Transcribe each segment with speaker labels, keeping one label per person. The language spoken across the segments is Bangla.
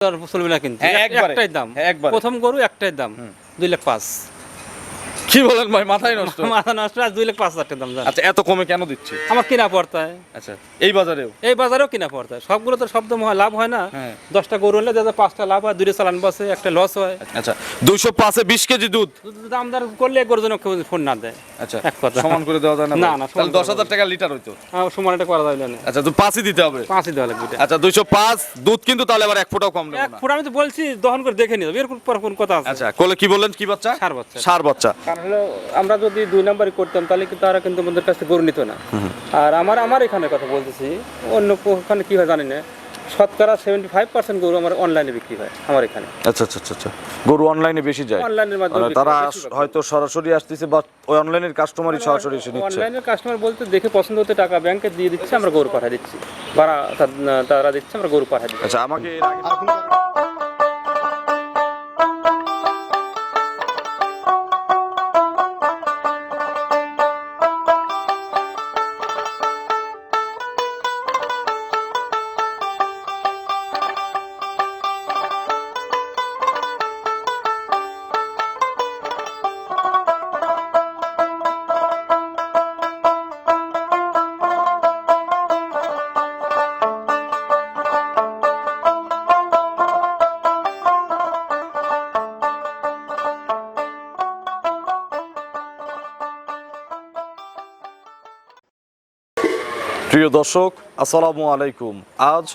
Speaker 1: চলবে না কিন্তু।
Speaker 2: হ্যাঁ,
Speaker 1: এক- একটাই দাম।
Speaker 2: হ্যাঁ,
Speaker 1: প্রথম গরু একটাই দাম দুই লাখ পাঁচ।
Speaker 2: কি বলেন ভাই মাথায় নষ্ট?
Speaker 1: মাথা নষ্ট আর দুই লাখ পাঁচ হাজার টাকা দাম জান।
Speaker 2: আচ্ছা এত কমে কেন দিচ্ছি?
Speaker 1: আমার কিনা পড়তায়
Speaker 2: আচ্ছা এই বাজারেও?
Speaker 1: এই বাজারেও কিনা পড়তায় সবগুলো তো শব্দ হয় লাভ হয় না।
Speaker 2: হ্যাঁ।
Speaker 1: দশটা গরু হলে যাতে পাঁচটা লাভ হয় দুটো চালান বসে একটা লস হয়।
Speaker 2: আচ্ছা দুইশো পাঁচে বিশ কেজি দুধ?
Speaker 1: দুধ দাম দর করলে গরুর জন্য কেউ ফোন না দেয়।
Speaker 2: আচ্ছা
Speaker 1: এক কথা।
Speaker 2: সমান করে দেওয়া যায় না
Speaker 1: না, না,
Speaker 2: তাহলে দশ হাজার টাকা লিটার হইতো।
Speaker 1: আমার সমান এটা করা যাবে না।
Speaker 2: আচ্ছা তো পাঁচই দিতে হবে?
Speaker 1: পাঁচই দেওয়া লাগবে
Speaker 2: আচ্ছা দুইশো পাঁচ দুধ কিন্তু তাহলে আবার এক ফোঁটাও কম
Speaker 1: এক ফুট আমি তো বলছি দহন করে দেখে নিও এর পর কোন কথা আছে।
Speaker 2: আচ্ছা কোলে কি বললেন? কি বাচ্চা?
Speaker 1: ষাঁড় বাচ্চা।
Speaker 2: সার বাচ্চা।
Speaker 1: হলো আমরা যদি দুই নাম্বারই করতাম তাহলে কিন্তু তারা কিন্তু আমাদের কাছ থেকে গরু নিত না। আর আমার আমার এখানে কথা বলতেছি অন্য ওখানে কি হয় জানি না শতকরা সেভেন্টি ফাইভ পার্সেন্ট গরু আমার অনলাইনে বিক্রি হয় আমার এখানে।
Speaker 2: আচ্ছা আচ্ছা আচ্ছা, আচ্ছা। গরু অনলাইনে বেশি যায়।
Speaker 1: অনলাইনের মাধ্যমে
Speaker 2: মানে তারা হয়তো সরাসরি আসতেছে বা ওই অনলাইনের কাস্টমারই সরাসরি এসে নিচ্ছে।
Speaker 1: অনলাইনের কাস্টমার বলতে দেখে পছন্দ হতে টাকা ব্যাংকে দিয়ে দিচ্ছে আমরা গরু পাঠিয়ে দিচ্ছি। ভাড়া তারা দিচ্ছে আমরা গরু পাঠিয়ে দিচ্ছি।
Speaker 2: আচ্ছা আমাকে প্রিয় দর্শক, আসসালামু আলাইকুম। আজ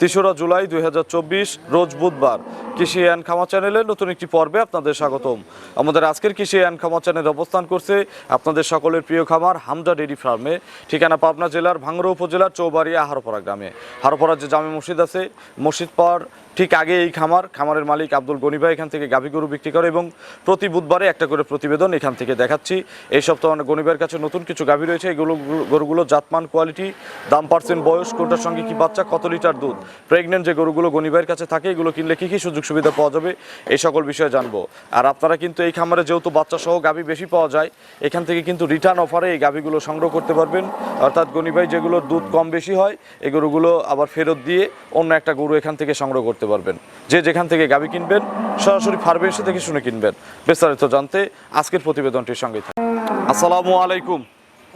Speaker 2: তেসরা জুলাই দুই হাজার চব্বিশ, রোজ বুধবার। কৃষি অ্যান্ড খামা চ্যানেলের নতুন একটি পর্বে আপনাদের স্বাগতম। আমাদের আজকের কৃষি অ্যান্ড খামা চ্যানেল অবস্থান করছে আপনাদের সকলের প্রিয় খামার হামজা ডেইরি ফার্মে, ঠিকানা পাবনা জেলার ভাঙ্গড়া উপজেলার চৌবাড়িয়া হারোপাড়া গ্রামে। হারোপাড়ার যে জামে মসজিদ আছে, মসজিদ পাওয়ার ঠিক আগে এই খামার, খামারের মালিক আব্দুল গনি ভাই এখান থেকে গাভী গরু বিক্রি করে এবং প্রতি বুধবারে একটা করে প্রতিবেদন এখান থেকে দেখাচ্ছি। এই সপ্তাহে অনেক গনি ভাইয়ের কাছে নতুন কিছু গাভী রয়েছে, এগুলো গরুগুলো জাতমান কোয়ালিটি, দাম পার্সেন্ট, বয়স কোনটার সঙ্গে কি বাচ্চা, কত লিটার দুধ? প্রেগনেন্ট যে গরুগুলো গনি ভাইয়ের কাছে থাকে, এগুলো কিনলে কী কী সুযোগ সুবিধা পাওয়া যাবে, এই সকল বিষয়ে জানব। আর আপনারা কিন্তু এই খামারে যেহেতু বাচ্চা সহ গাভি বেশি পাওয়া যায়, এখান থেকে কিন্তু রিটার্ন অফারে এই গাভিগুলো সংগ্রহ করতে পারবেন। অর্থাৎ গণিভাই যেগুলো দুধ কম বেশি হয়, এই গরুগুলো আবার ফেরত দিয়ে অন্য একটা গরু এখান থেকে সংগ্রহ করতে পারবেন। যে যেখান থেকে গাভি কিনবেন, সরাসরি ফার্মে থেকে শুনে কিনবেন। বিস্তারিত জানতে আজকের প্রতিবেদনটির সঙ্গে আসসালামু আলাইকুম।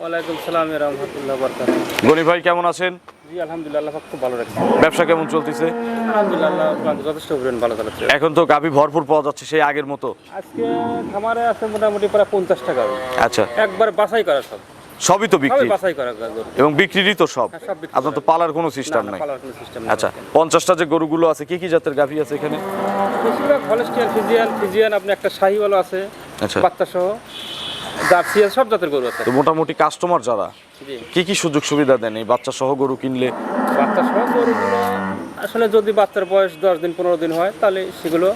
Speaker 1: ওয়ালাইকুম সালাম রহমতুল্লাহ বরকাত
Speaker 2: গনি ভাই কেমন আছেন?
Speaker 1: জি আলহামদুলিল্লাহ খুব ভালো রাখছে।
Speaker 2: ব্যবসা কেমন চলতেছে?
Speaker 1: আলহামদুলিল্লাহ যথেষ্ট পরিমাণ ভালো
Speaker 2: এখন তো গাভী ভরপুর পাওয়া যাচ্ছে সেই আগের মতো।
Speaker 1: আজকে খামারে আছে মোটামুটি প্রায় পঞ্চাশ টাকা
Speaker 2: আচ্ছা।
Speaker 1: একবার বাছাই করা সব।
Speaker 2: সবই তো বিক্রি।
Speaker 1: বাছাই করা গরু।
Speaker 2: এবং বিক্রিরই তো সব।
Speaker 1: হ্যাঁ, সব বিক্রি
Speaker 2: আপনার তো পালার কোনো সিস্টেম নাই।
Speaker 1: পালার কোনো
Speaker 2: আচ্ছা পঞ্চাশটা যে গরুগুলো আছে কি কি জাতের গাভী আছে এখানে?
Speaker 1: বেশিরভাগ হলস্টিয়ান ফিজিয়ান ফিজিয়ান আপনি একটা আছে
Speaker 2: আচ্ছা।
Speaker 1: বাচ্চা সহ জার্সি সব জাতের গরু আছে।
Speaker 2: তো মোটামুটি কাস্টমার যারা কি কি সুযোগ সুবিধা দেন এই বাচ্চা সহ গরু কিনলে?
Speaker 1: বাচ্চা সহ গরুগুলো আসলে যদি বাচ্চার বয়স দশ দিন পনেরো দিন হয় তাহলে সেগুলো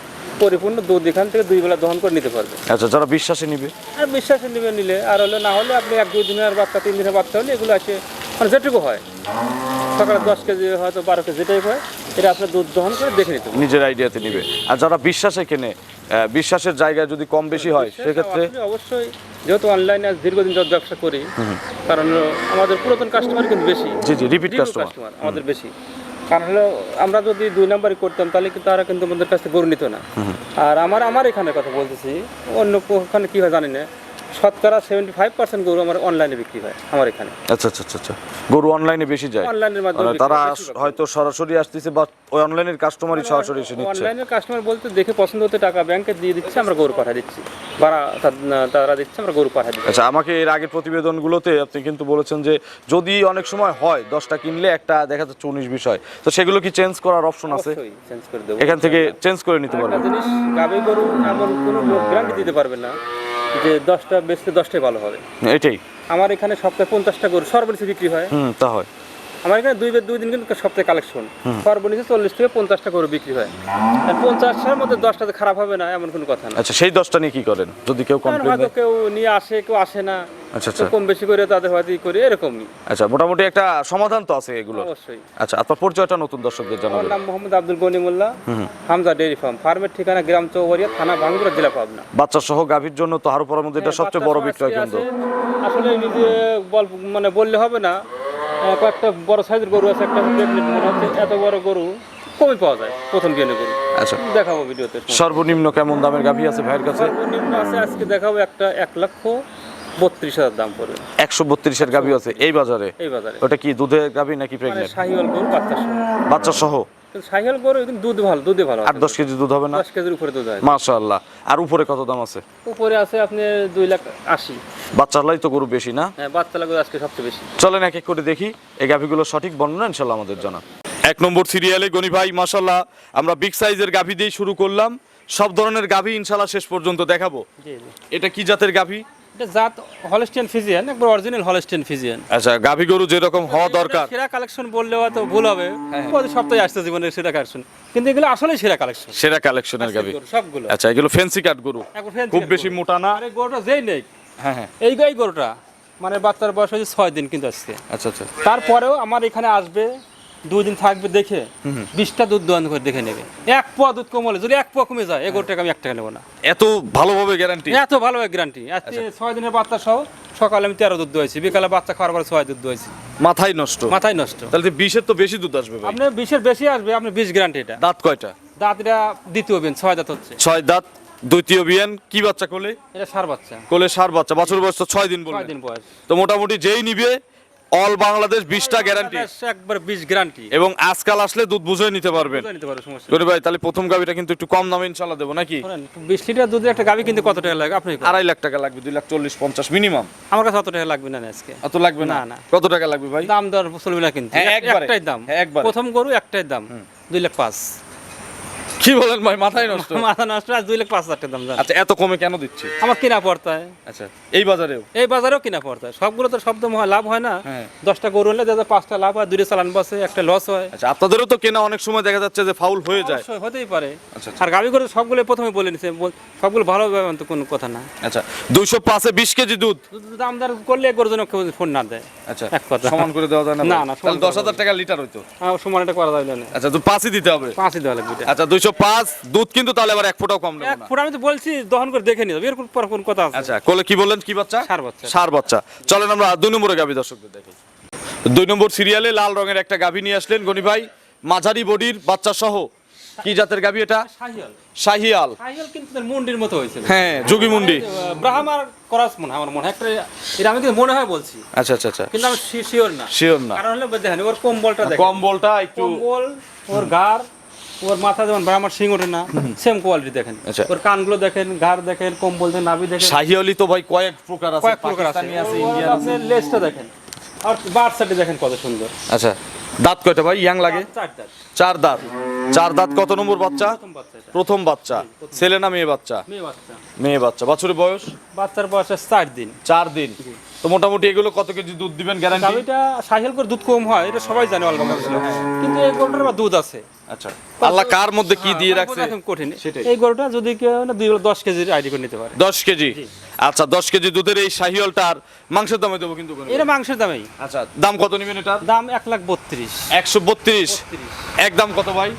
Speaker 1: পরিপূর্ণ দুধ এখান থেকে দুই বেলা দহন করে নিতে পারবে।
Speaker 2: আচ্ছা যারা বিশ্বাসে নিবে?
Speaker 1: আর বিশ্বাসে নেবে নিলে। আর হলে না হলে আপনি এক দুই দিনের বাচ্চা তিন দিনের বাচ্চা হলে এগুলো আছে মানে যেটুকু হয়। সকালে দশ কেজি হয়তো বারো কেজি যেটাই হয় এটা আপনার দুধ দহন করে দেখে নিতে
Speaker 2: নিজের আইডিয়াতে নিবে। আর যারা বিশ্বাসে কেনে বিশ্বাসের জায়গায় যদি কম বেশি হয় সেক্ষেত্রে
Speaker 1: অবশ্যই যেহেতু অনলাইনে আজ দীর্ঘদিন যত ব্যবসা করি কারণ আমাদের পুরাতন কাস্টমার কিন্তু বেশি।
Speaker 2: জি জি রিপিট কাস্টমার
Speaker 1: আমাদের বেশি। কারণ হলো আমরা যদি দুই নাম্বারই করতাম তাহলে কিন্তু তারা কিন্তু আমাদের কাছে থেকে গরু নিত না। আর আমার আমার এখানে কথা বলতেছি অন্য ওখানে কী হয় জানি না শতকরা সেভেন্টি ফাইভ পার্সেন্ট গরু আমার অনলাইনে বিক্রি হয় আমার এখানে।
Speaker 2: আচ্ছা আচ্ছা আচ্ছা আচ্ছা। গরু অনলাইনে বেশি যায়?
Speaker 1: অনলাইনের মাধ্যমে
Speaker 2: মানে তারা হয়তো সরাসরি আসতেছে বা ওই অনলাইনের কাস্টমারই সরাসরি এসে নিচ্ছে।
Speaker 1: অনলাইনের কাস্টমার বলতে দেখে পছন্দ হতে টাকা ব্যাংকে দিয়ে দিচ্ছে আমরা গরু পাঠিয়ে দিচ্ছি। ভাড়া তারা দিচ্ছে আমরা গরু পাঠিয়ে দিচ্ছি।
Speaker 2: আচ্ছা আমাকে এর আগের প্রতিবেদনগুলোতে আপনি কিন্তু বলেছেন যে যদি অনেক সময় হয় দশটা কিনলে একটা দেখা যাচ্ছে উনিশ বিষয় তো সেগুলো কি চেঞ্জ করার অপশন আছে?
Speaker 1: চেঞ্জ করে দেবো
Speaker 2: এখান থেকে চেঞ্জ করে নিতে পারবেন
Speaker 1: জিনিস গাবে গরু এমন কোনো গ্যারান্টি দিতে পারবে না। যে দশটা বেচতে দশটাই ভালো হবে।
Speaker 2: এটাই।
Speaker 1: আমার এখানে সপ্তাহে পঞ্চাশটা গরু সর্বনিচে বিক্রি হয়।
Speaker 2: হুম তা হয়।
Speaker 1: আমার এখানে দুই দুই দিন কিন্তু সপ্তাহে কালেকশন সর্বনিচে চল্লিশ থেকে পঞ্চাশটা করে বিক্রি হয়। আর পঞ্চাশটার মধ্যে দশটাতে খারাপ হবে না এমন কোনো কথা না।
Speaker 2: আচ্ছা সেই দশটা নিয়ে কি করেন? যদি কেউ কমপ্লেন
Speaker 1: হয়তো কেউ নিয়ে আসে কেউ আসে না।
Speaker 2: আচ্ছা আচ্ছা।
Speaker 1: কম বেশি করে তাদের হয়তো করে এরকমই।
Speaker 2: আচ্ছা মোটামুটি একটা সমাধান তো আছে এগুলো
Speaker 1: অবশ্যই।
Speaker 2: আচ্ছা আপনার পরিচয়টা নতুন দর্শকদের
Speaker 1: আমার নাম মোহাম্মদ আব্দুল গনিমুল্লাহ হামজা ডেয়ারি ফার্ম। ফার্মের ঠিকানা গ্রাম চৌবাড়িয়া থানা ভাঙ্গুরা জেলা পাবনা।
Speaker 2: বাচ্চা সহ গাভীর জন্য তো আরও পরার মধ্যে এটা সবচেয়ে বড় বিক্রয় কেন্দ্র।
Speaker 1: আসলে নিজে বল মানে বললে হবে না কয়েকটা বড় সাইজের গরু আছে একটা মনে হচ্ছে এত বড় গরু কমই পাওয়া যায় প্রথম গেলে গরু।
Speaker 2: আচ্ছা।
Speaker 1: দেখাবো ভিডিওতে
Speaker 2: সর্বনিম্ন কেমন দামের গাভী আছে ভাইয়ের কাছে?
Speaker 1: সর্বনিম্ন আছে আজকে দেখাবো একটা এক লক্ষ বত্রিশ হাজার দাম পড়বে।
Speaker 2: একশো বত্রিশের গাভী আছে এই বাজারে?
Speaker 1: এই বাজারে।
Speaker 2: ওটা কি দুধের গাভী নাকি
Speaker 1: মানে
Speaker 2: প্রেগনেন্ট
Speaker 1: শাহিওয়াল গরু বাচ্চা সহ।
Speaker 2: বাচ্চা সহ?
Speaker 1: কিন্তু শাহিওয়াল গরু কিন্তু দুধ ভালো দুধে ভালো
Speaker 2: আট দশ কেজি দুধ হবে না?
Speaker 1: দশ কেজির উপরে দুধ হয়।
Speaker 2: মাশাআল্লাহ। আর উপরে কত দাম আছে?
Speaker 1: উপরে আছে আপনি দুই লাখ আশি।
Speaker 2: বাচ্চালাই তো গরু বেশি না?
Speaker 1: হ্যাঁ বাচ্চা লাগবে আজকে সবচেয়ে বেশি।
Speaker 2: চলেন এক এক করে দেখি। এই গাভীগুলো সঠিক বর্ণনা ইনশাল্লাহ আমাদের জানা। এক নম্বর সিরিয়ালে গনি ভাই মাশাল্লাহ আমরা বিগ সাইজের গাভী দিয়ে শুরু করলাম। সব ধরনের গাভী ইনশাল্লাহ শেষ পর্যন্ত দেখাবো। এটা কি জাতের গাভী?
Speaker 1: এটা জাত হলস্টিয়ান ফিজিয়ান একবার অরিজিনাল হলস্টিয়ান ফিজিয়ান।
Speaker 2: আচ্ছা গাভী গরু যেরকম হওয়া দরকার।
Speaker 1: সেরা কালেকশন বললে হয়তো ভুল হবে। প্রতি সপ্তাহে আসতে জীবনের সেরা কালেকশন কিন্তু এগুলো আসলে সেরা কালেকশন
Speaker 2: সেরা কালেকশনের গাভী।
Speaker 1: সবগুলো।
Speaker 2: আচ্ছা এগুলো ফেন্সি কাট গরু। খুব বেশি মোটা না।
Speaker 1: আরে গরুটা যেই নেই
Speaker 2: হ্যাঁ হ্যাঁ।
Speaker 1: এই এই গরুটা মানে বাচ্চার বয়স হয়েছে ছয় দিন কিন্তু আজকে।
Speaker 2: আচ্ছা আচ্ছা।
Speaker 1: তারপরেও আমার এখানে আসবে দুই দিন থাকবে দেখে বিশটা দুধ দোয়ান করে দেখে নেবে। এক পোয়া দুধ কমলে যদি এক পোয়া কমে যায় এই গরুটাকে আমি এক টাকা নেব না।
Speaker 2: এত ভালোভাবে গ্যারান্টি
Speaker 1: এত ভালো গ্যারান্টি আজকে ছয় দিনের বাচ্চা সহ সকালে আমি তেরো দুধ দোয়াইছি বিকালে বাচ্চা খাওয়ার পরে ছয় দুধ দোয়াইছি।
Speaker 2: মাথায় নষ্ট?
Speaker 1: মাথায় নষ্ট।
Speaker 2: তাহলে বিশের তো বেশি দুধ আসবে
Speaker 1: আপনি বিশের বেশি আসবে আপনি বিশ গ্যারান্টি এটা।
Speaker 2: দাঁত কয়টা?
Speaker 1: দাঁতটা দ্বিতীয় বিন ছয় দাঁত হচ্ছে।
Speaker 2: ছয় দাঁত দ্বিতীয় বিয়ান কি বাচ্চা কোলে?
Speaker 1: এটা সার বাচ্চা।
Speaker 2: কোলে সার বাচ্চা বছর বয়স তো ছয় দিন বললেন।
Speaker 1: দিন বয়স।
Speaker 2: তো মোটামুটি যেই নিবে অল বাংলাদেশ বিশটা গ্যারান্টি
Speaker 1: একবার বিশ গ্যারান্টি
Speaker 2: এবং আজকাল আসলে দুধ বুঝে নিতে পারবেন। গরিব ভাই তাহলে প্রথম গাবিটা কিন্তু একটু কম দামে ইনশাল্লাহ দেবো নাকি?
Speaker 1: বিশ লিটার দুধের একটা গাবি কিন্তু কত টাকা লাগে? আপনি
Speaker 2: আড়াই লাখ টাকা লাগবে দুই লাখ চল্লিশ পঞ্চাশ মিনিমাম
Speaker 1: আমার কাছে অত টাকা লাগবে না আজকে।
Speaker 2: অত লাগবে না?
Speaker 1: না, না।
Speaker 2: কত টাকা লাগবে ভাই?
Speaker 1: দাম দর চলবে না কিন্তু।
Speaker 2: হ্যাঁ,
Speaker 1: একটাই দাম।
Speaker 2: হ্যাঁ, একবারে।
Speaker 1: প্রথম গরু একটাই দাম। দুই লাখ পাঁচ।
Speaker 2: কি বলেন ভাই মাথায় নষ্ট?
Speaker 1: মাথা নষ্ট আর দুই লাখ পাঁচ হাজার টাকা দাম জান
Speaker 2: আচ্ছা এত কমে কেন দিচ্ছি?
Speaker 1: আমার কিনা পড়তায়
Speaker 2: আচ্ছা এই বাজারেও?
Speaker 1: এই বাজারেও কিনা পড়তায় সবগুলো তো শব্দ লাভ হয় না।
Speaker 2: হ্যাঁ।
Speaker 1: দশটা গরু হলে যাতে পাঁচটা লাভ হয় দুটো চালান বসে একটা লস হয়।
Speaker 2: আচ্ছা আপনাদেরও তো কেনা অনেক সময় দেখা যাচ্ছে যে ফাউল হয়ে যায়।
Speaker 1: হতেই পারে।
Speaker 2: আচ্ছা,
Speaker 1: আর গাবি করে সবগুলো প্রথমে বলে নিছে সবগুলো ভালো তো কোনো কথা না।
Speaker 2: আচ্ছা দুইশো পাঁচে বিশ কেজি দুধ?
Speaker 1: দাম দর করলে এক গরুর জন্য কেউ ফোন না দেয়।
Speaker 2: আচ্ছা
Speaker 1: এক কথা।
Speaker 2: সমান করে দেওয়া যায় না
Speaker 1: না, না,
Speaker 2: দশ হাজার টাকা লিটার হইতো।
Speaker 1: আমার সমান এটা করা যাবে না।
Speaker 2: আচ্ছা তো পাঁচই দিতে হবে?
Speaker 1: পাঁচই দেওয়া লাগবে।
Speaker 2: আচ্ছা দুইশো পাঁচ দুধ কিন্তু তাহলে আবার এক ফোঁটাও কম নেব না।
Speaker 1: ফুট আমি তো বলছি দহন করে দেখে নিও। এর পর কোন কথা আছে?
Speaker 2: আচ্ছা কোলে কি বললেন? কি বাচ্চা?
Speaker 1: সার বাচ্চা।
Speaker 2: সার বাচ্চা। চলেন আমরা দুই নম্বরে গাভী দর্শকদের দেখি। দুই নম্বর সিরিয়ালে লাল রঙের একটা গাভী নিয়ে আসলেন গনি ভাই। মাঝারি বডির বাচ্চা সহ। কি জাতের গাভী এটা?
Speaker 1: শাহিয়াল।
Speaker 2: শাহিয়াল।
Speaker 1: কিন্তু মুন্ডির মতো হয়েছে।
Speaker 2: হ্যাঁ যোগীমুন্ডি
Speaker 1: ব্রাহ্মার করাস মনে হয় আমার মনে একটা এটা আমি কিন্তু মনে হয় বলছি।
Speaker 2: আচ্ছা আচ্ছা আচ্ছা।
Speaker 1: কিন্তু আমি শিওর না।
Speaker 2: শিওর না।
Speaker 1: কারণ হলে দেখেন ওর কম্বলটা দেখেন।
Speaker 2: কম্বলটা একটু
Speaker 1: কম্বল ওর গার ওর মাথা যেমন ব্রাহ্মার সিং ওঠে না সেম কোয়ালিটি দেখেন।
Speaker 2: আচ্ছা।
Speaker 1: ওর কানগুলো দেখেন ঘাড় দেখেন কম্বল দেখেন নাভি দেখেন।
Speaker 2: শাহিয়ালি তো ভাই কয়েক প্রকার আছে
Speaker 1: কয়েক প্রকার আছে।
Speaker 2: ইন্ডিয়ান আছে
Speaker 1: লেজটা দেখেন। আর বার্সাটি সাইডে দেখেন কত সুন্দর।
Speaker 2: আচ্ছা দাঁত কয়টা ভাই? ইয়াং লাগে?
Speaker 1: চার দাঁত।
Speaker 2: চার দাঁত। চার দাঁত কত নম্বর বাচ্চা?
Speaker 1: প্রথম বাচ্চা। এটা
Speaker 2: ছেলে না মেয়ে বাচ্চা?
Speaker 1: মেয়ে বাচ্চা।
Speaker 2: বছরের বয়স?
Speaker 1: বাচ্চার বয়স চার দিন।
Speaker 2: চার দিন। তো মোটামুটি এগুলো কত কেজি দুধ দিবেন গ্যারান্টি
Speaker 1: গাভিটা সাহিল করে দুধ কম হয় এটা সবাই জানে অল্প কিন্তু এই গরুটার দুধ আছে।
Speaker 2: আচ্ছা। আল্লাহ কার মধ্যে কি দিয়ে রাখছে?
Speaker 1: কঠিন। এই গরুটা যদি কেউ দুই দশ কেজির আইডি করে নিতে পারে।
Speaker 2: দশ কেজি? আচ্ছা দশ কেজি দুধের এই শাহিওলটার মাংসের দামে দেবো কিন্তু
Speaker 1: এটা মাংসের দামেই।
Speaker 2: আচ্ছা দাম কত নেবেন এটার?
Speaker 1: দাম এক লাখ বত্রিশ।
Speaker 2: একশো বত্রিশ। একদম কত ভাই?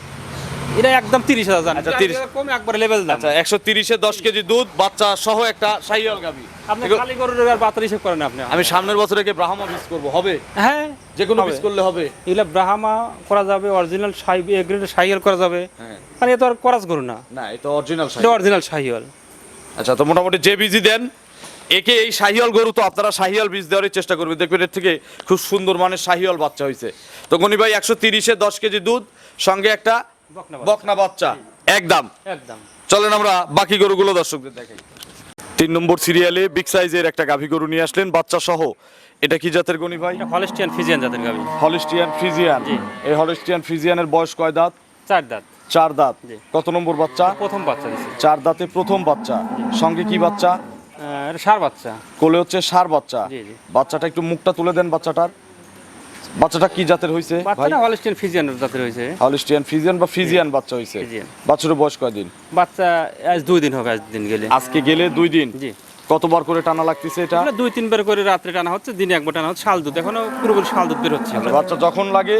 Speaker 1: এটা একদম তিরিশ হাজার
Speaker 2: আচ্ছা, 30
Speaker 1: কম একবার লেভেল দাম।
Speaker 2: আচ্ছা একশো তিরিশে দশ কেজি দুধ বাচ্চা সহ একটা শাহিওল গাবি
Speaker 1: আপনি খালি গরুর আর বাতার হিসেব করেন আপনি।
Speaker 2: আমি সামনের বছরে কি ব্রাহ্মা বীজ করব? হবে?
Speaker 1: হ্যাঁ।
Speaker 2: যে কোনো। বীজ করলে হবে।
Speaker 1: এগুলো ব্রাহ্মা করা যাবে অরিজিনাল সাই এ গ্রেডের সাইকেল করা যাবে।
Speaker 2: হ্যাঁ।
Speaker 1: মানে এ তো আর করাস গরু না।
Speaker 2: না এটা অরিজিনাল
Speaker 1: এটা অরিজিনাল সাইকেল
Speaker 2: আচ্ছা তো মোটামুটি যে বীজই দেন একে এই শাহিয়াল গরু তো আপনারা শাহিয়াল বীজ দেওয়ারই চেষ্টা করবেন। দেখবেন এর থেকে খুব সুন্দর মানের শাহিয়াল বাচ্চা হয়েছে তো গনি ভাই একশো তিরিশে দশ কেজি দুধ সঙ্গে একটা
Speaker 1: বকনা বাচ্চা।
Speaker 2: একদম।
Speaker 1: একদম।
Speaker 2: চলেন আমরা বাকি গরুগুলো দর্শকদের দেখাই। তিন নম্বর সিরিয়ালে বিগ সাইজের একটা গাভী গরু নিয়ে আসলেন বাচ্চা সহ এটা কি জাতের গনি ভাই?
Speaker 1: এটা হলস্টিয়ান ফিজিয়ান জাতের গাবি
Speaker 2: হলিস্টিয়ান ফ্রিজিয়ান
Speaker 1: জি।
Speaker 2: এই হলিস্টিয়ান ফ্রিজিয়ানের বয়স কয় দাঁত?
Speaker 1: চার দাঁত।
Speaker 2: চার দাঁত। কত নম্বর বাচ্চা?
Speaker 1: প্রথম বাচ্চা
Speaker 2: চার দাঁতে প্রথম বাচ্চা। সঙ্গে কি বাচ্চা?
Speaker 1: সার বাচ্চা।
Speaker 2: কোলে হচ্ছে সার বাচ্চা।
Speaker 1: জি, জি।
Speaker 2: বাচ্চাটা একটু মুখটা তুলে দেন বাচ্চাটার। বাচ্চাটা কি জাতের হয়েছে
Speaker 1: বাচ্চাটা হলস্টিয়ান ফিজিয়ান জাতের হয়েছে
Speaker 2: হলিস্টিয়ান ফিজিয়ান বা ফিজিয়ান বাচ্চা
Speaker 1: ফ্রিজিয়ান।
Speaker 2: বাচ্চার বয়স কয়দিন?
Speaker 1: বাচ্চা আজ দুই দিন হবে আজ দিন গেলে।
Speaker 2: আজকে গেলে দুই দিন?
Speaker 1: জি।
Speaker 2: কতবার করে টানা লাগতেছে এটা?
Speaker 1: দুই তিনবার করে রাত্রে টানা হচ্ছে দিনে একবার টানা হচ্ছে শাল দুধ। এখনও পুরোপুরি শাল দুধ বের হচ্ছে।
Speaker 2: বাচ্চা যখন লাগে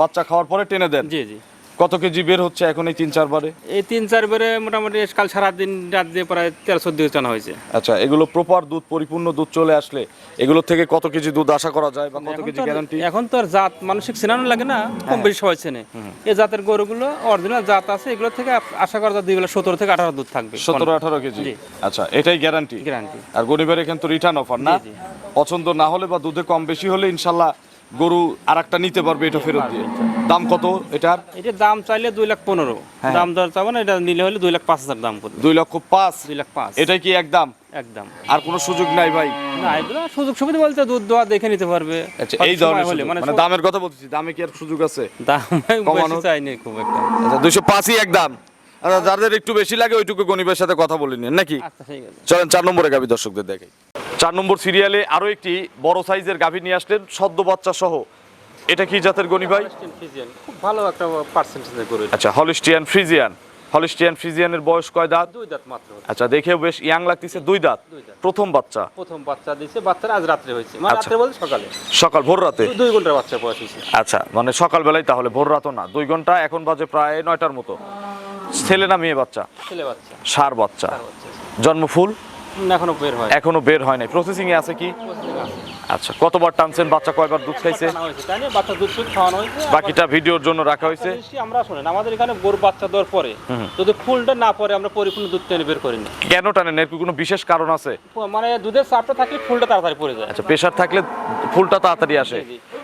Speaker 2: বাচ্চা খাওয়ার পরে টেনে দেন।
Speaker 1: জি জি।
Speaker 2: কত কেজি বের হচ্ছে এখন এই তিন চারবারে
Speaker 1: এই তিন চারবারে মোটামুটি কাল সারাদিন রাত দিয়ে প্রায় তেরো চোদ্দ টানা হয়েছে।
Speaker 2: আচ্ছা এগুলো প্রপার দুধ পরিপূর্ণ দুধ চলে আসলে এগুলো থেকে কত কেজি দুধ আশা করা যায় বা কত কেজি গ্যারান্টি
Speaker 1: এখন তো আর জাত মানসিক চেনানো লাগে না কম বেশি সবাই চেনে। এই জাতের গরুগুলো অরিজিনাল জাত আছে এগুলো থেকে আশা করা যায় দুই বেলা সতেরো থেকে আঠারো দুধ থাকবে।
Speaker 2: সতেরো আঠারো কেজি? আচ্ছা এটাই গ্যারান্টি
Speaker 1: গ্যারান্টি
Speaker 2: আর গরিবের এখানে তো রিটার্ন অফার না। পছন্দ না হলে বা দুধে কম বেশি হলে ইনশাল্লাহ গরু আর একটা নিতে পারবে এটা ফেরত দিয়ে। দাম কত এটার?
Speaker 1: এটার দাম চাইলে দুই লাখ পনেরো।
Speaker 2: হ্যাঁ।
Speaker 1: দাম দর চাবো না এটা নিলে হলে দুই লাখ পাঁচ হাজার দাম করবে
Speaker 2: দুই লক্ষ পাঁচ?
Speaker 1: দুই লাখ পাঁচ।
Speaker 2: এটাই কি একদম
Speaker 1: একদম।
Speaker 2: আর কোনো সুযোগ নাই ভাই?
Speaker 1: না এগুলো সুযোগ সুবিধা বলতে দুধ দেওয়া দেখে নিতে পারবে।
Speaker 2: আচ্ছা এই ধরনের
Speaker 1: হলে মানে
Speaker 2: মানে দামের কথা বলতেছি দামে কি আর সুযোগ আছে?
Speaker 1: দাম বেশি
Speaker 2: কমানোর?
Speaker 1: চাইনি খুব একটা।
Speaker 2: আচ্ছা দুইশো পাঁচই একদম যাদের একটু বেশি লাগে ওইটুকু গণিবের সাথে কথা বলে নিন নাকি?
Speaker 1: আচ্ছা
Speaker 2: চলেন চার নম্বরে গাভী দর্শকদের দেখে চার নম্বর সিরিয়ালে আরও একটি বড় সাইজের গাভী নিয়ে আসলেন সদ্য বাচ্চা সহ। এটা কি জাতের গনি ভাই?
Speaker 1: খুব ভালো একটা পার্সেন্টেজ এটা।
Speaker 2: আচ্ছা হলিস্টিয়ান ফ্রিজিয়ান। হলিস্টিয়ান ফ্রিজিয়ানের বয়স কয় দাঁত?
Speaker 1: দুই দাঁত মাত্র।
Speaker 2: আচ্ছা দেখে বেশ ইয়াং লাগতেছে দুই দাঁত। প্রথম বাচ্চা।
Speaker 1: প্রথম বাচ্চা দিয়েছে বাচ্চারা আজ রাত্রে হয়েছে। মানে
Speaker 2: আচ্ছা।
Speaker 1: রাত্রে বলতে সকালে।
Speaker 2: সকাল ভোর রাতে?
Speaker 1: দুই- ঘণ্টার বাচ্চা বয়স হয়েছে।
Speaker 2: আচ্ছা মানে সকালবেলায় তাহলে ভোর রাতও না। দুই ঘণ্টা এখন বাজে প্রায় নয়টার মতো। ছেলে না মেয়ে বাচ্চা?
Speaker 1: ছেলে বাচ্চা।
Speaker 2: সার বাচ্চা।
Speaker 1: জন্ম ফুল
Speaker 2: জন্মফুল?
Speaker 1: এখনও বের হয়
Speaker 2: এখনও বের হয় নাই। প্রসেসিং এ আছে কি? আচ্ছা কতবার টানছেন? বাচ্চা কয়বার দুধ খাইছে?
Speaker 1: টানা? বাচ্চা দুধ টুধ খাওয়ানো হয়েছে
Speaker 2: বাকিটা ভিডিওর জন্য রাখা হয়েছে?
Speaker 1: আমরা শোনেন আমাদের এখানে গরু বাচ্চা দেওয়ার পরে যদি ফুলটা না পরে আমরা পরিপূর্ণ দুধ টেনে বের করি না
Speaker 2: কেন টানেন? এর কোনো বিশেষ কারণ আছে?
Speaker 1: মানে দুধের চাপটা থাকলে ফুলটা তাড়াতাড়ি পড়ে যায়।
Speaker 2: আচ্ছা প্রেশার থাকলে ফুলটা তাড়াতাড়ি আসে।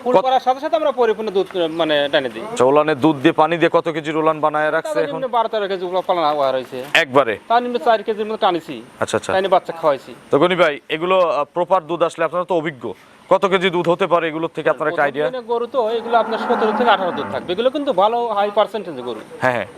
Speaker 1: ফুল করার সাথে সাথে আমরা পরিপূর্ণ দুধ মানে টেনে দিই।
Speaker 2: আচ্ছা, ওলানে দুধ দিয়ে পানি দিয়ে কত কেজি রোলান বানায় রাখছে এখন?
Speaker 1: নিম্নে বারো তেরো কেজি ওগুলো পালন হওয়া রয়েছে
Speaker 2: একবারে?
Speaker 1: তার নিম্নে চার কেজির মতো টানিছি।
Speaker 2: আচ্ছা আচ্ছা।
Speaker 1: তাই বাচ্চা খাওয়াইছি।
Speaker 2: তো গনি ভাই এগুলো প্রপার দুধ আসলে আপনারা তো অভিজ্ঞ। কত কেজি দুধ হতে পারে এগুলোর থেকে আপনার একটা আইডিয়া
Speaker 1: গরু তো এগুলো আপনার সতেরো থেকে আঠারো দুধ থাকবে। এগুলো কিন্তু ভালো হাই পার্সেন্টেজ গরু।
Speaker 2: হ্যাঁ হ্যাঁ।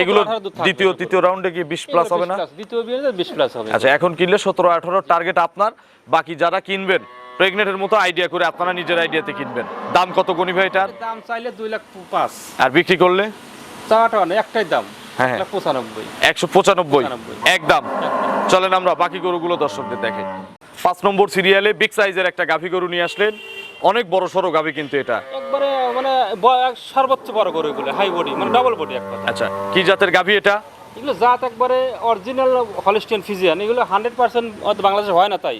Speaker 2: এগুলো
Speaker 1: 18 দুধ থাকবে
Speaker 2: দ্বিতীয় তৃতীয় রাউন্ডে গিয়ে বিশ প্লাস হবে না?
Speaker 1: দ্বিতীয় বিশ প্লাস হবে।
Speaker 2: আচ্ছা এখন কিনলে সতেরো আঠারো টার্গেট আপনার। বাকি যারা কিনবেন প্রেগনেন্টের মতো আইডিয়া করে আপনারা নিজের আইডিয়াতে কিনবেন। দাম কত গনি ভাই এটার?
Speaker 1: দাম চাইলে দুই লাখ পাঁচ।
Speaker 2: আর বিক্রি করলে?
Speaker 1: চাওয়াটা একটাই দাম।
Speaker 2: হ্যাঁ,
Speaker 1: পঁচানব্বই।
Speaker 2: একশো পঁচানব্বই। একদম। চলেন আমরা বাকি গরুগুলো দর্শকদের দেখে পাঁচ নম্বর সিরিয়ালে বিগ সাইজের একটা গাভী গরু নিয়ে আসলেন। অনেক বড় সড়ো গাভী কিন্তু এটা।
Speaker 1: একবারে মানে সর্বোচ্চ বড় গরু এগুলো হাই বডি মানে ডাবল বডি এক কথা।
Speaker 2: আচ্ছা কি জাতের গাভী এটা?
Speaker 1: এগুলো জাত একবারে অরিজিনাল হলিস্টিয়ান ফিজিয়ান এগুলো হান্ড্রেড পার্সেন্ট বাংলাদেশে হয় না তাই।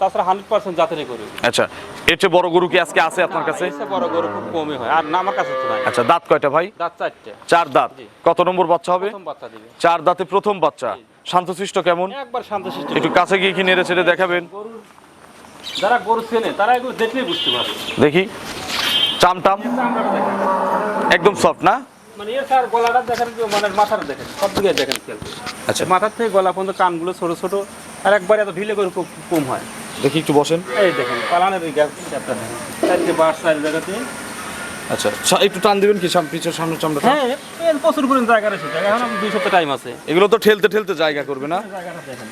Speaker 1: তাছাড়া হান্ড্রেড পার্সেন্ট জাতেরই গরু
Speaker 2: আচ্ছা এর চেয়ে বড় গরু কি আজকে আছে আপনার কাছে?
Speaker 1: বড় গরু খুব কমই হয়। আর না আমার কাছে তো নাই।
Speaker 2: আচ্ছা দাঁত কয়টা ভাই?
Speaker 1: দাঁত চারটে।
Speaker 2: চার দাঁত। কত নম্বর বাচ্চা হবে?
Speaker 1: প্রথম বাচ্চা দিবে।
Speaker 2: চার দাঁতে প্রথম বাচ্চা। শান্তশিষ্ট কেমন?
Speaker 1: একবার শান্ত সৃষ্টি
Speaker 2: একটু কাছে গিয়ে কি নেড়ে ছেড়ে দেখাবেন।
Speaker 1: যারা গরু চেনে তারা এগুলো দেখলেই বুঝতে পারবে।
Speaker 2: দেখি। চাম টাম একদম সফট না?
Speaker 1: মানে এর স্যার গলাটা দেখেন মানে মাথাটা দেখেন। সব দিকে দেখেন
Speaker 2: আচ্ছা।
Speaker 1: মাথার থেকে গলা পর্যন্ত কানগুলো ছোট ছোট আর একবার এত ঢিলে গরু খুব কম হয়।
Speaker 2: দেখি একটু বসেন।
Speaker 1: এই দেখেন পালানের এই গ্যাপটা দেখেন। চারটে বাস চার জায়গাতে।
Speaker 2: আচ্ছা একটু টান দিবেন কি? পিছের সামনে চামড়া
Speaker 1: হ্যাঁ প্রচুর পরিমাণ জায়গা রয়েছে। এখন দুই সপ্তাহ টাইম আছে।
Speaker 2: এগুলো তো ঠেলতে ঠেলতে জায়গা করবে না?
Speaker 1: দেখেন।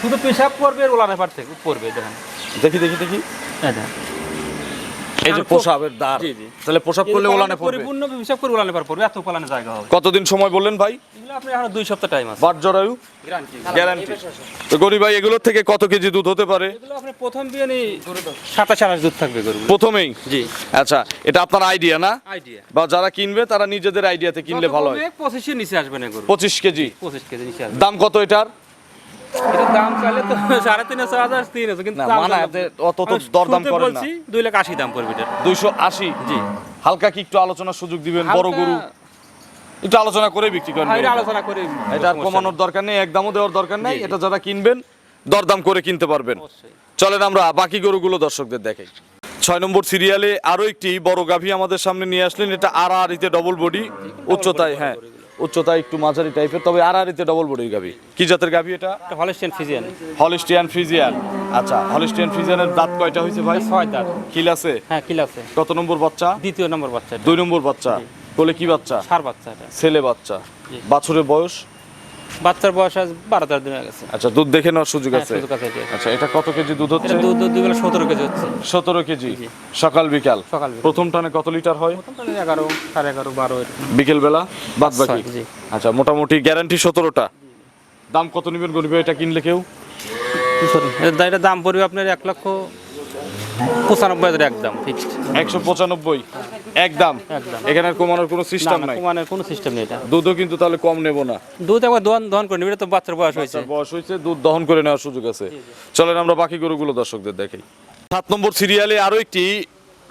Speaker 1: শুধু পেশাব করবে ওলানের পার থেকে পড়বে দেখেন।
Speaker 2: দেখি দেখি দেখি।
Speaker 1: হ্যাঁ দেখেন।
Speaker 2: এই যে পোশাবের দাঁড়
Speaker 1: জি, জি।
Speaker 2: তাহলে পোশাক করলে ওলানে পড়বে।
Speaker 1: পরিপূর্ণ পেশাব করে ওলানের পার পড়বে এত পালানের জায়গা হবে।
Speaker 2: কতদিন সময় বললেন ভাই?
Speaker 1: এগুলো আপনি এখন দুই সপ্তাহ টাইম আছে।
Speaker 2: বাট জরায়ু গ্যারান্টি তো গরিব ভাই এগুলোর থেকে কত কেজি দুধ হতে পারে?
Speaker 1: এগুলো আপনি প্রথম বিয়ে নেই সাতাশ দুধ থাকবে গরু
Speaker 2: প্রথমেই?
Speaker 1: জি।
Speaker 2: আচ্ছা এটা আপনার আইডিয়া না?
Speaker 1: আইডিয়া
Speaker 2: বা যারা কিনবে তারা নিজেদের আইডিয়াতে কিনলে ভালো হয়।
Speaker 1: পঁচিশের নিচে আসবে না গরু।
Speaker 2: পঁচিশ কেজি?
Speaker 1: পঁচিশ কেজি নিচে আসবে।
Speaker 2: দাম কত এটার?
Speaker 1: এটার দাম চাইলে তো সাড়ে তিন হাজার হাজার কিন্তু
Speaker 2: না,
Speaker 1: দাম
Speaker 2: মানে অত তো দরদাম
Speaker 1: শুনতে বলছি, দুই লাখ আশি দাম পড়বে এটার
Speaker 2: দুইশো আশি?
Speaker 1: জি।
Speaker 2: হালকা কি একটু আলোচনার সুযোগ দিবেন? বড় গরু। একটু আলোচনা করে বিক্রি করেন
Speaker 1: হ্যাঁ, এটা আলোচনা করে
Speaker 2: এটা কমানোর দরকার নেই একদমও দেওয়ার দরকার নেই।
Speaker 1: জি, জি।
Speaker 2: এটা যারা কিনবেন দরদাম করে কিনতে পারবেন। চলেন আমরা বাকি গরুগুলো দর্শকদের দেখাই। ছয় নম্বর সিরিয়ালে আরও একটি বড় গাভী আমাদের সামনে নিয়ে আসলেন। এটা আর আরিতে ডবল বডি উচ্চতায় হ্যাঁ। উচ্চতায় একটু মাঝারি টাইপের তবে আর আরিতে ডবল বডির গাভি। কি জাতের গাভি এটা?
Speaker 1: Holstein Friesian.
Speaker 2: Holstein Friesian. আচ্ছা হলিস্টিয়ান ফিজিয়ানের দাঁত কয়টা হয়েছে ভাই?
Speaker 1: ছয় দাঁত।
Speaker 2: কিল আছে?
Speaker 1: হ্যাঁ কিল আছে।
Speaker 2: কত নম্বর বাচ্চা?
Speaker 1: দ্বিতীয় নম্বর বাচ্চা
Speaker 2: দুই নম্বর বাচ্চা। কোলে কি বাচ্চা?
Speaker 1: সার বাচ্চা এটা।
Speaker 2: ছেলে বাচ্চা। বাছুরের বয়স?
Speaker 1: বাচ্চার বয়স আজ বারো তেরো দিন হয়ে গেছে।
Speaker 2: আচ্ছা দুধ দেখে নেওয়ার সুযোগ
Speaker 1: হ্যাঁ,
Speaker 2: আছে?
Speaker 1: এটা।
Speaker 2: আচ্ছা এটা কত কেজি দুধ হচ্ছে?
Speaker 1: দুধ দুধ দুই বেলা সতেরো কেজি হচ্ছে।
Speaker 2: সতেরো কেজি? সকাল বিকাল?
Speaker 1: সকাল
Speaker 2: প্রথম টানে কত লিটার হয়?
Speaker 1: এগারো সাড়ে এগারো বারো
Speaker 2: বিকেল বেলা বাদ বাকি? আচ্ছা মোটামুটি গ্যারান্টি সতেরোটা। দাম কত নেবেন গরিব? এটা কিনলে কেউ?
Speaker 1: দা- দাম পড়বে আপনার এক লক্ষ পঁচানব্বই হাজার একদম ফিক্সড
Speaker 2: একশো পঁচানব্বই? একদম?
Speaker 1: একদম।
Speaker 2: এখানে কমানোর কোনো সিস্টেম নাই?
Speaker 1: কমানোর কোনো সিস্টেম নেই এটা।
Speaker 2: দুধও কিন্তু তাহলে কম নেব না।
Speaker 1: দুধ একবার দহন দহন করে নেবে তো বাচ্চার বয়স হয়েছে।
Speaker 2: বয়স হয়েছে দুধ দহন করে নেওয়ার সুযোগ আছে। চলেন আমরা বাকি গরুগুলো দর্শকদের দেখাই। সাত নম্বর সিরিয়ালে আরও একটি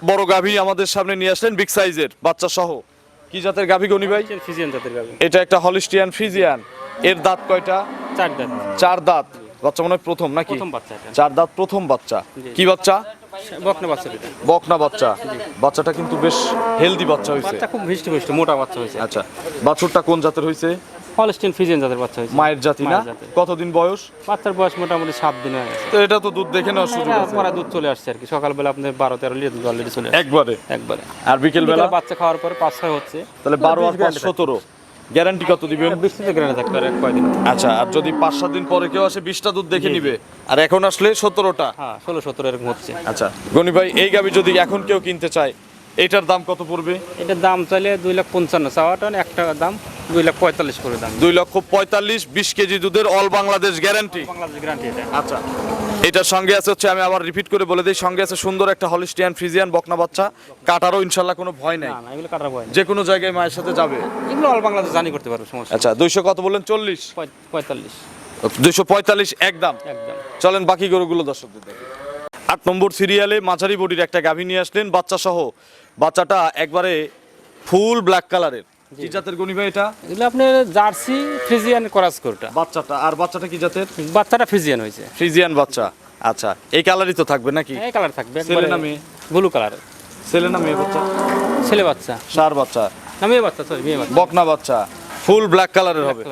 Speaker 2: বড় গাভী আমাদের সামনে নিয়ে আসলেন বিগ সাইজের বাচ্চা সহ কি জাতের গাভী গনি ভাই?
Speaker 1: ফিজিয়ান জাতের গাভি।
Speaker 2: এটা একটা হলিস্টিয়ান ফ্রিজিয়ান এর দাঁত কয়টা?
Speaker 1: চার দাঁত।
Speaker 2: চার দাঁত। বাচ্চা মনে হয় প্রথম নাকি?
Speaker 1: প্রথম বাচ্চা
Speaker 2: চার দাঁত প্রথম বাচ্চা। কি বাচ্চা?
Speaker 1: বকনা বাচ্চা
Speaker 2: বকনা বাচ্চা। বাচ্চাটা কিন্তু বেশ হেলদি বাচ্চা হয়েছে।
Speaker 1: বাচ্চা খুব মিষ্টি মিষ্টি মোটা বাচ্চা হয়েছে।
Speaker 2: আচ্ছা বাছুরটা কোন জাতের হয়েছে?
Speaker 1: হলস্টিন ফিজিয়ান জাতের বাচ্চা হয়েছে।
Speaker 2: মায়ের জাতি না? কতদিন বয়স?
Speaker 1: বাচ্চার বয়স মোটামুটি সাত দিন হয়ে
Speaker 2: তো এটা তো দুধ দেখে নেওয়ার সুযোগ আছে।
Speaker 1: পরে দুধ চলে আসছে আর কি। সকালবেলা আপনার বারো তেরো লিটার দুধ অলরেডি চলে
Speaker 2: একবারে?
Speaker 1: একবারে।
Speaker 2: আর বিকেল বেলা
Speaker 1: বাচ্চা খাওয়ার পরে পাঁচ ছয় হচ্ছে।
Speaker 2: তাহলে বারো আর সতেরো। গ্যারান্টি কত দিবেন
Speaker 1: থাকবে আর কয়দিন?
Speaker 2: আচ্ছা আর যদি পাঁচ সাত দিন পরে কেউ আসে বিশটা দুধ দেখে নিবে। আর এখন আসলে সতেরোটা।
Speaker 1: হ্যাঁ ষোলো সতেরো এরকম হচ্ছে।
Speaker 2: আচ্ছা গনি ভাই এই গাবি যদি এখন কেউ কিনতে চায় এটার দাম কত পড়বে?
Speaker 1: এটার দাম চাইলে দুই লাখ পঞ্চান্ন চাওয়াটা একটা দাম দুই লাখ পঁয়তাল্লিশ করে দাম।
Speaker 2: দুই লক্ষ পঁয়তাল্লিশ বিশ কেজি দুধের all Bangladesh guarantee
Speaker 1: Bangladesh guarantee এটা।
Speaker 2: আচ্ছা। এটার সঙ্গে আছে হচ্ছে আমি আবার রিপিট করে বলে দিই সঙ্গে আছে সুন্দর একটা হলিস্টিয়ান ফ্রিজিয়ান বকনা বাচ্চা। কাটারও ইনশাল্লাহ কোনো ভয় নেই।
Speaker 1: এগুলো কাটার ভয়
Speaker 2: যে কোনো জায়গায় মায়ের সাথে যাবে।
Speaker 1: এগুলো অল বাংলাদেশ জানি করতে পারবে সমস্যা
Speaker 2: আচ্ছা দুইশো কত বললেন? চল্লিশ?
Speaker 1: পঁয়- পঁয়তাল্লিশ।
Speaker 2: দুইশো পঁয়তাল্লিশ একদম।
Speaker 1: একদম।
Speaker 2: চলেন বাকি গরুগুলো দর্শকদের দেখি। আট নম্বর সিরিয়ালে মাঝারি বডির একটা গাভী নিয়ে আসলেন বাচ্চা সহ বাচ্চাটা একবারে ফুল ব্ল্যাক কালারের। কি জাতের গনি ভাই এটা?
Speaker 1: এগুলো আপনার জার্সি ফ্রিজিয়ান করাস কোরটা
Speaker 2: বাচ্চাটা আর বাচ্চাটা কি জাতের?
Speaker 1: বাচ্চাটা ফ্রিজিয়ান হয়েছে।
Speaker 2: ফ্রিজিয়ান বাচ্চা। আচ্ছা এই কালারই তো থাকবে নাকি?
Speaker 1: এই কালার থাকবে
Speaker 2: ছেলে না মেয়ে?
Speaker 1: ব্লু কালারের
Speaker 2: ছেলে না মেয়ে বাচ্চা?
Speaker 1: ছেলে বাচ্চা।
Speaker 2: সার বাচ্চা।
Speaker 1: না মেয়ে বাচ্চা সরি মেয়ে বাচ্চা।
Speaker 2: বকনা বাচ্চা। ফুল ব্ল্যাক কালারের হবে।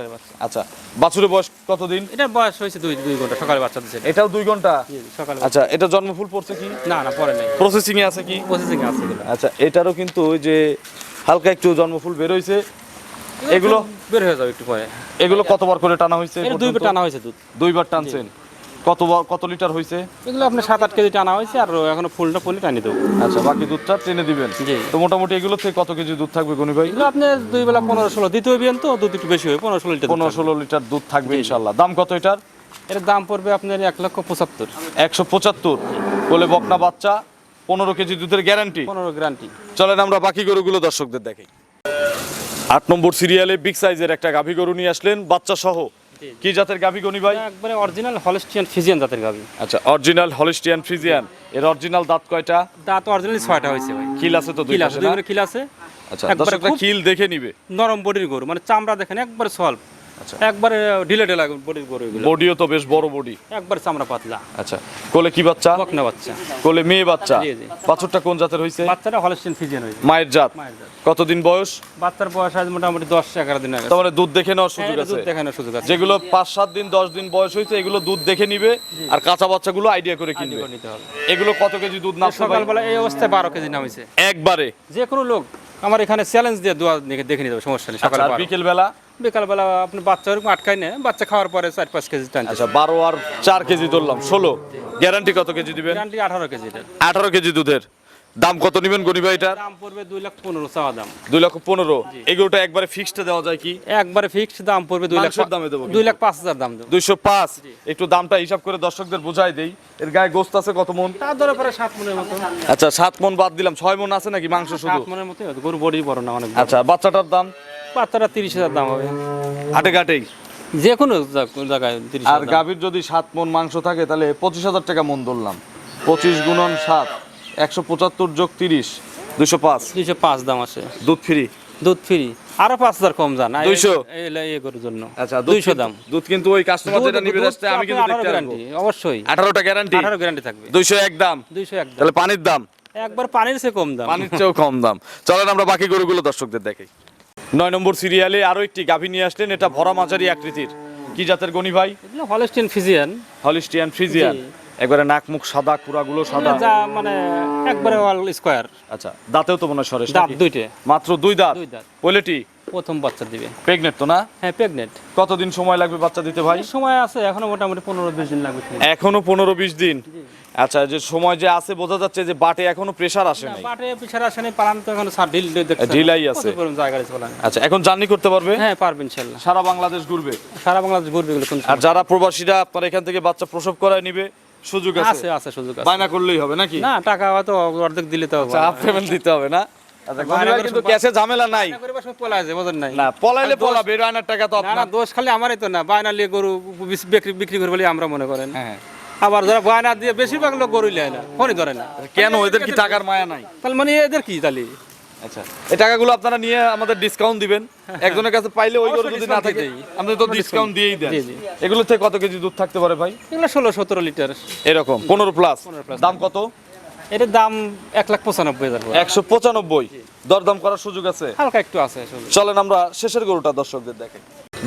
Speaker 2: আচ্ছা বাছুরের বয়স কতদিন?
Speaker 1: এটার বয়স হয়েছে দুই দুই ঘণ্টা সকালে বাচ্চা দিচ্ছে
Speaker 2: এটাও দুই
Speaker 1: ঘণ্টা? সকালে
Speaker 2: আচ্ছা এটা জন্মফুল পড়ছে কি?
Speaker 1: না না পরে নাই।
Speaker 2: প্রসেসিং এ আছে কি?
Speaker 1: প্রসেসিং আছে
Speaker 2: আচ্ছা এটারও কিন্তু ওই যে হালকা একটু জন্মফুল বেরোইছে এগুলো?
Speaker 1: বের হয়ে যাবে একটু পরে।
Speaker 2: এগুলো কতবার করে টানা হয়েছে
Speaker 1: দুইবার টানা হয়েছে দুধ।
Speaker 2: দুইবার টানছেন। কতবার কত লিটার হয়েছে
Speaker 1: এগুলো আপনার সাত আট কেজি টানা হয়েছে আর এখনও ফুলটা ফুলে টানি দেবো।
Speaker 2: আচ্ছা বাকি দুধটা টেনে দিবেন। তো মোটামুটি এগুলো থেকে কত কেজি দুধ থাকবে গনি ভাই?
Speaker 1: এগুলো আপনার দুই বেলা পনেরো ষোলো দ্বিতীয় বিয়ান তো দুধ একটু বেশি হবে পনেরো ষোলো লিটার
Speaker 2: পনেরো ষোলো লিটার দুধ থাকবে ইনশাল্লাহ দাম কত এটার?
Speaker 1: এর দাম পড়বে আপনার এক লক্ষ পঁচাত্তর।
Speaker 2: একশো পঁচাত্তর। কোলে বকনা বাচ্চা পনেরো কেজি দুধের গ্যারান্টি
Speaker 1: পনেরো গ্যারান্টি
Speaker 2: চলেন আমরা বাকি গরুগুলো দর্শকদের দেখাই। আট নম্বর সিরিয়ালে বিগ সাইজের একটা গাভী গরু নিয়ে আসলেন বাচ্চা সহ। কি জাতের গাভী গনি ভাই?
Speaker 1: একবারে অরিজিনাল হলস্টিয়ান ফিজিয়ান জাতের গাবি
Speaker 2: আচ্ছা অরিজিনাল হলিস্টিয়ান ফ্রিজিয়ান এর অরিজিনাল দাঁত কয়টা?
Speaker 1: দাঁত অরিজিনালি ছয়টা হয়েছে ভাই।
Speaker 2: কিল আছে তো দুই
Speaker 1: কিল আছে
Speaker 2: পাশে
Speaker 1: দুই করে কিল আছে।
Speaker 2: আচ্ছা
Speaker 1: একবারে
Speaker 2: দর্শকরা কিল দেখে নিবে।
Speaker 1: নরম বডির গরু মানে চামড়া দেখেন একবারে সল্ভ। একবারে ঢিলে ঢেলা বডির গরু
Speaker 2: বডিও তো বেশ বড় বডি।
Speaker 1: একবারে চামড়া পাতলা।
Speaker 2: আচ্ছা কোলে কি বাচ্চা?
Speaker 1: বকনা বাচ্চা।
Speaker 2: কোলে মেয়ে বাচ্চা?
Speaker 1: জি, জি।
Speaker 2: বাছুরটা কোন জাতের হয়েছে
Speaker 1: বাচ্চাটা হলস্টিয়ান ফিজিয়ান হয়েছে
Speaker 2: মায়ের জাত। কতদিন বয়স?
Speaker 1: বাচ্চার বয়স আজ মোটামুটি দশ এগারো দিন আগে।
Speaker 2: তার দুধ দেখে নেওয়ার সুযোগ আছে।
Speaker 1: দেখানোর সুযোগ আছে।
Speaker 2: যেগুলো পাঁচ সাত দিন দশ দিন বয়স হয়েছে এগুলো দুধ দেখে নিবে আর কাঁচা বাচ্চাগুলো আইডিয়া করে কিনবে। এগুলো কত কেজি দুধ না
Speaker 1: সকালবেলা এই অবস্থায় বারো কেজি নামিছে
Speaker 2: একবারে?
Speaker 1: যে কোনো লোক আমার এখানে চ্যালেঞ্জ দিয়ে দোয়া দেখে নিতে হবে সমস্যা নেই সকালে
Speaker 2: আচ্ছা, বিকেল বেলা
Speaker 1: বিকালবেলা আপনি বাচ্চা ওরকম আটকায় না বাচ্চা খাওয়ার পরে চার পাঁচ কেজি টানছে
Speaker 2: আচ্ছা বারো আর চার কেজি ধরলাম ষোলো গ্যারান্টি কত কেজি দিবেন?
Speaker 1: গ্যারান্টি আঠারো কেজি
Speaker 2: আঠারো কেজি দুধের। দাম কত নিবেন এটার?
Speaker 1: দাম পড়বে দুই লাখ পনেরো চাওয়া দাম।
Speaker 2: দুই লক্ষ পনেরো। এগুলোটা একবারে ফিক্সড দেওয়া যায় কি?
Speaker 1: একবারে ফিক্সড দাম পড়বে দুই লাখ
Speaker 2: দামে দেবো
Speaker 1: দুই লাখ পাঁচ হাজার দাম দেবো।
Speaker 2: দুইশো পাঁচ। একটু দামটা হিসাব করে দর্শকদের বোঝাই দেই। এর গায়ে গোস্ত আছে কত মন?
Speaker 1: তার ধরে পরে সাত মনের মতো।
Speaker 2: আচ্ছা সাত মন বাদ দিলাম। ছয় মন আছে নাকি মাংস শুধু?
Speaker 1: সাত মনের মতো গরু বডি বড় না অনেক
Speaker 2: আচ্ছা বাচ্চাটার দাম?
Speaker 1: বাচ্চাটা তিরিশ হাজার দাম হবে।
Speaker 2: হাটে ঘাটেই?
Speaker 1: যে কোনো জায়গায় তিরিশ
Speaker 2: আর গাভীর যদি সাত মন মাংস থাকে তাহলে পঁচিশ হাজার টাকা মন ধরলাম। পঁচিশ গুণন সাত একশো পঁচাত্তর যোগ তিরিশ দুশো পাঁচ।
Speaker 1: দুইশো পাঁচ দাম আছে।
Speaker 2: দুধ ফ্রি?
Speaker 1: দুধ ফ্রি। আরও পাঁচ হাজার কম জান আর এই-
Speaker 2: 200
Speaker 1: এই এই গরুর জন্য।
Speaker 2: আচ্ছা
Speaker 1: দুইশো দাম।
Speaker 2: দুধ কিন্তু ওই কাস্টমার যেটা নিবে আমি কিন্তু দেখতে
Speaker 1: গ্যারান্টি অবশ্যই।
Speaker 2: আঠারোটা গ্যারান্টি
Speaker 1: আঠারো গ্যারান্টি থাকবে।
Speaker 2: দুইশো এক দাম?
Speaker 1: দুইশো এক
Speaker 2: তাহলে পানির দাম?
Speaker 1: একবার পানির সে কম দাম।
Speaker 2: পানির চেয়েও কম দাম। চলেন আমরা বাকি গরুগুলো দর্শকদের দেখাই। নয় নম্বর সিরিয়ালে আরও একটি গাভী নিয়ে আসলেন এটা ভরা মাঝারি আকৃতির। কি জাতের গনি ভাই?
Speaker 1: Holstein Friesian.
Speaker 2: হলিস্টিয়ান ফ্রিজিয়ান
Speaker 1: জি।
Speaker 2: একবারে নাক মুখ সাদা কুড়াগুলো সাদা?
Speaker 1: যা মানে একবারে অল স্কোয়ার
Speaker 2: আচ্ছা দাঁতেও তো মনে হয় সরেস
Speaker 1: দাঁত
Speaker 2: নাকি?
Speaker 1: দুইটে।
Speaker 2: মাত্র দুই দাঁত?
Speaker 1: দুই দাঁত।
Speaker 2: পোলেটি
Speaker 1: প্রথম বাচ্চা দিবে।
Speaker 2: প্রেগনেন্ট তো না?
Speaker 1: হ্যাঁ প্রেগনেন্ট
Speaker 2: কতদিন সময় লাগবে বাচ্চা দিতে ভাই?
Speaker 1: সময় আছে এখনও মোটামুটি পনেরো বিশ দিন লাগবে
Speaker 2: এখনও পনেরো বিশ দিন? আচ্ছা যে সময় যে আছে বোঝা যাচ্ছে যে বাটে এখনও প্রেসার আসে নাই।
Speaker 1: পাটে পিছার আসেনি পালান তো এখন সার ঢিল দেখছে
Speaker 2: ঢিলাই আছে।
Speaker 1: জায়গায় চলান
Speaker 2: আচ্ছা এখন জার্নি করতে পারবে?
Speaker 1: হ্যাঁ পারবেন ইনশাল্লাহ
Speaker 2: সারা বাংলাদেশ ঘুরবে?
Speaker 1: সারা বাংলাদেশ ঘুরবে এগুলো কোন
Speaker 2: আর যারা প্রবাসীরা আপনার এখান থেকে বাচ্চা প্রসব করায় নিবে সুযোগ আছে?
Speaker 1: আছে সুযোগ আছে।
Speaker 2: বায়না করলেই হবে নাকি?
Speaker 1: না টাকা হয়তো অর্ধেক দিলে তো
Speaker 2: হাফ পেমেন্ট দিতে হবে না? আচ্ছা কিন্তু ক্যাশে ঝামেলা নাই।
Speaker 1: নাই?
Speaker 2: না পলাইলে
Speaker 1: দোষ-
Speaker 2: পলাবে টাকা তো
Speaker 1: না, না, দোষ খালি আমারই তো না বায়না নিয়ে গরু বিক্রি বিক্রি করে বলে আমরা মনে করেন।
Speaker 2: হ্যাঁ
Speaker 1: আবার যারা বায়না দিয়ে বেশিরভাগ লোক গরু নেয় না ফোনই ধরে না।
Speaker 2: কেন এদের কি টাকার মায়া নাই?
Speaker 1: তাহলে মানে এদের কি তাহলে?
Speaker 2: আচ্ছা এই টাকাগুলো আপনারা নিয়ে আমাদের ডিসকাউন্ট দিবেন। একজনের কাছে পাইলে ওই গরু যদি না থাকে আপনি তো ডিসকাউন্ট দিয়েই দেন। এগুলো থেকে কত কেজি দুধ থাকতে পারে ভাই?
Speaker 1: এগুলো ষোলো সতেরো লিটার।
Speaker 2: এরকম পনেরো প্লাস দাম কত?
Speaker 1: এটার দাম এক লাখ পঁচানব্বই হাজার
Speaker 2: একশো পঁচানব্বই। দরদাম করার সুযোগ আছে?
Speaker 1: হালকা একটু আছে
Speaker 2: চলেন আমরা শেষের গরুটা দর্শকদের দেখে।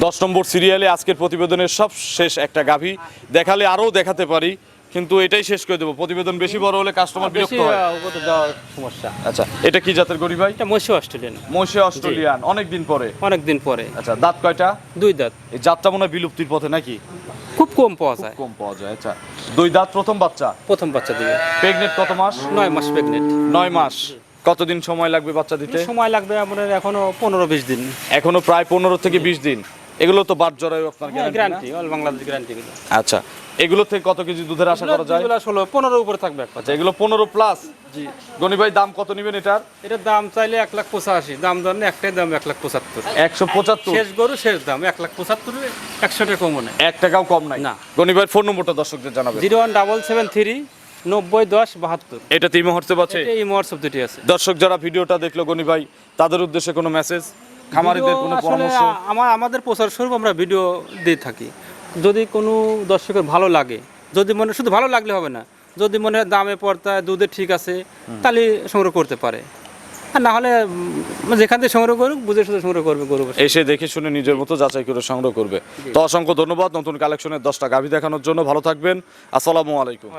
Speaker 2: দশ নম্বর সিরিয়ালে আজকের প্রতিবেদনের সব শেষ একটা গাভী। দেখালে আরও দেখাতে পারি। কিন্তু এটাই শেষ করে দেবো। প্রতিবেদন বেশি বড় হলে কাস্টমার বিরক্ত হয়।
Speaker 1: সমস্যা।
Speaker 2: আচ্ছা এটা কি জাতের গরু ভাই?
Speaker 1: এটা মসি অস্ট্রেলিয়ান।
Speaker 2: মহিষে অস্ট্রেলিয়ান অনেক দিন পরে।
Speaker 1: অনেক দিন পরে।
Speaker 2: আচ্ছা দাঁত কয়টা?
Speaker 1: দুই দাঁত।
Speaker 2: এই জাতটা মনে হয় বিলুপ্তির পথে নাকি?
Speaker 1: খুব কম পাওয়া যায়।
Speaker 2: কম পাওয়া যায় আচ্ছা। দুই দাঁত প্রথম বাচ্চা?
Speaker 1: প্রথম বাচ্চা দিবে
Speaker 2: প্রেগনেন্ট কত মাস?
Speaker 1: নয় মাস প্রেগনেন্ট
Speaker 2: নয় মাস। কতদিন সময় লাগবে বাচ্চা দিতে?
Speaker 1: সময় লাগবে আপনার এখনও পনেরো বিশ দিন।
Speaker 2: এখনও প্রায় পনেরো থেকে বিশ দিন। এগুলো তো বাদ জরায়ু আপনার
Speaker 1: গ্যারান্টি অল বাংলাদেশ গ্যারান্টি
Speaker 2: আচ্ছা এগুলো থেকে কত কেজি দুধের আশা করা যায়?
Speaker 1: ষোলো পনেরো উপরে থাকবে
Speaker 2: আচ্ছা এগুলো পনেরো প্লাস
Speaker 1: জি।
Speaker 2: গনি ভাই দাম কত নেবেন এটার?
Speaker 1: এটার দাম চাইলে এক লাখ পঁচাশি দাম ধরেন একটাই দাম এক লাখ পঁচাত্তর।
Speaker 2: একশো পঁচাত্তর?
Speaker 1: শেষ গরু শেষ দাম এক লাখ পঁচাত্তর একশো টাকা কমও নেই।
Speaker 2: এক টাকাও কম নাই?
Speaker 1: না।
Speaker 2: গনি ভাইয়ের ফোন নম্বরটা দর্শকদের জানাবেন।
Speaker 1: Zero one double seven three নব্বই দশ বাহাত্তর।
Speaker 2: এটা তিন মুহূর্তে পাচ্ছে
Speaker 1: এই হোয়াটসঅ্যাপ দুটি আছে।
Speaker 2: দর্শক যারা ভিডিওটা দেখল গনি ভাই তাদের উদ্দেশ্যে কোনো মেসেজ খামারিদের কোনো পরামর্শ?
Speaker 1: আমার আমাদের প্রচার স্বরূপ আমরা ভিডিও দিয়ে থাকি। যদি কোনো দর্শকের ভালো লাগে যদি মনে শুধু ভালো লাগলে হবে না যদি মনে হয় দামে পড়তায় দুধে ঠিক আছে তাহলে সংগ্রহ করতে পারে। আর না হলে যেখান থেকে সংগ্রহ করুক বুঝে শুধু সংগ্রহ করবে গরু
Speaker 2: এসে দেখে শুনে নিজের মতো যাচাই করে সংগ্রহ করবে। তো অসংখ্য ধন্যবাদ নতুন কালেকশনের দশটা গাভী দেখানোর জন্য। ভালো থাকবেন। আসসালামু আলাইকুম।